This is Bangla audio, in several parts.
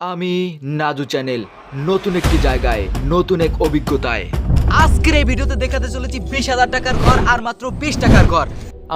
আমি নাজু চ্যানেল নতুন একটি জায়গায় নতুন এক অভিজ্ঞতায়। আজকের এই ভিডিওতে দেখাতে চলেছি বিশ হাজার টাকার ঘর আর মাত্র বিশ টাকার ঘর।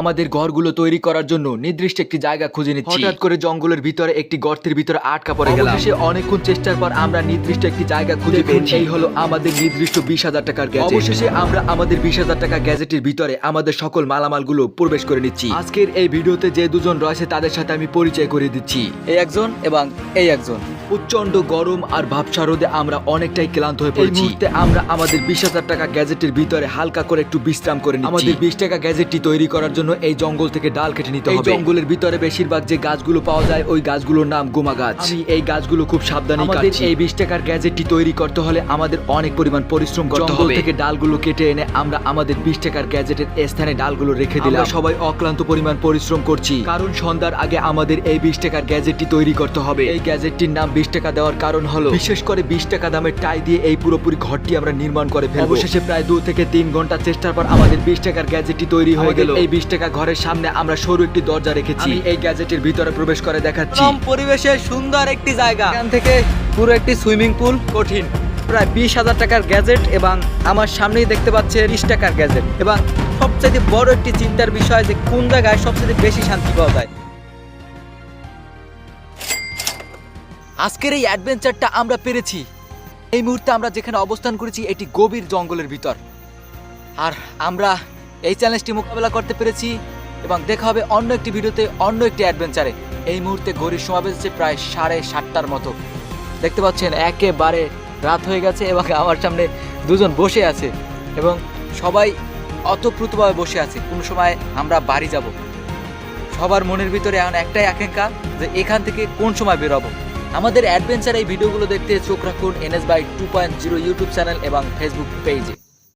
আমাদের ঘরগুলো তৈরি করার জন্য নির্দিষ্ট একটি জায়গা খুঁজে নিচ্ছি। হঠাৎ করে জঙ্গলের ভিতরে একটি গর্তের ভিতরে আটকা পড়ে গেলাম। অবশেষে অনেকক্ষণ চেষ্টার পর আমরা নির্দিষ্ট একটি জায়গা খুঁজে পেয়েছি। এই হলো আমাদের নির্দিষ্ট বিশ হাজার টাকার গ্যাজেট অবশেষে আমরা আমাদের বিশ হাজার টাকা গ্যাজেটের ভিতরে আমাদের সকল মালামালগুলো প্রবেশ করে নিচ্ছি। আজকের এই ভিডিওতে যে দুজন রয়েছে তাদের সাথে আমি পরিচয় করে দিচ্ছি। এই একজন এবং এই একজন। প্রচণ্ড গরম আর ভাবসা রোদে আমরা অনেকটাই ক্লান্ত হয়ে পড়েছি। আমরা আমাদের বিশ হাজার টাকা গ্যাজেটের ভিতরে হালকা করে একটু বিশ্রাম করে আমাদের বিশ টাকা গ্যাজেটটি তৈরি করার জন্য এই জঙ্গল থেকে ডাল কেটে নিতে হবে। জঙ্গলের ভিতরে বেশিরভাগ যে গাছগুলো পাওয়া যায় ওই গাছগুলোর নাম গোমা গাছ। আমি এই গাছগুলো খুব সাবধানে আমাদের এই বিশ টাকার গ্যাজেটটি তৈরি করতে হলে আমাদের অনেক পরিমাণ পরিশ্রম করতে হবে। থেকে ডালগুলো কেটে এনে আমরা আমাদের বিশ টাকার গ্যাজেটের স্থানে ডালগুলো রেখে দিলাম। সবাই অক্লান্ত পরিমাণ পরিশ্রম করছি। কারণ সন্ধ্যার আগে আমাদের এই বিশ টাকার গ্যাজেটটি তৈরি করতে হবে। এই গ্যাজেটটির নাম বিশ টাকা দেওয়ার কারণ হলো বিশেষ করে বিশ টাকা দামের টাই দিয়ে এই পুরোপুরি ঘরটি আমরা নির্মাণ করে ফেলব। অবশেষে প্রায় দু থেকে তিন ঘণ্টা চেষ্টার পর আমাদের বিশ টাকার গ্যাজেটটি তৈরি হয়ে গেল। এই বিশ টাকা ঘরের সামনে আমরা সরু একটি দরজা রেখেছি। এই গ্যাজেটের ভিতরে প্রবেশ করে দেখাচ্ছি। কম পরিবেশে সুন্দর একটি জায়গা। এখান থেকে পুরো একটি সুইমিং পুল কঠিন। প্রায় বিশ হাজার টাকার গ্যাজেট এবং আমার সামনেই দেখতে পাচ্ছে বিশ টাকার গ্যাজেট। এবং সবচেয়ে বড় একটি চিন্তার বিষয় যে কোন জায়গায় সবচেয়ে বেশি শান্তি পাওয়া যায়? আজকের এই অ্যাডভেঞ্চারটা আমরা পেরেছি। এই মুহূর্তে আমরা যেখানে অবস্থান করেছি, এটি গভীর জঙ্গলের ভিতর। আর আমরা এই চ্যালেঞ্জটি মোকাবেলা করতে পেরেছি এবং দেখা হবে অন্য একটি ভিডিওতে, অন্য একটি অ্যাডভেঞ্চারে। এই মুহূর্তে ঘড়ির সময় বেজেছে প্রায় সাড়ে সাতটার মতো। দেখতে পাচ্ছেন, একেবারে রাত হয়ে গেছে এবং আমার সামনে দুজন বসে আছে এবং সবাই অতপ্রুতভাবে বসে আছে। কোনো সময় আমরা বাড়ি যাব। সবার মনের ভিতরে এখন একটাই আকাঙ্ক্ষা যে এখান থেকে কোন সময় বেরোবো। আমাদের অ্যাডভেঞ্চার এই ভিডিওগুলো দেখতে চোখ রাখুন NS by two point zero YouTube channel এবং ফেসবুক পেজে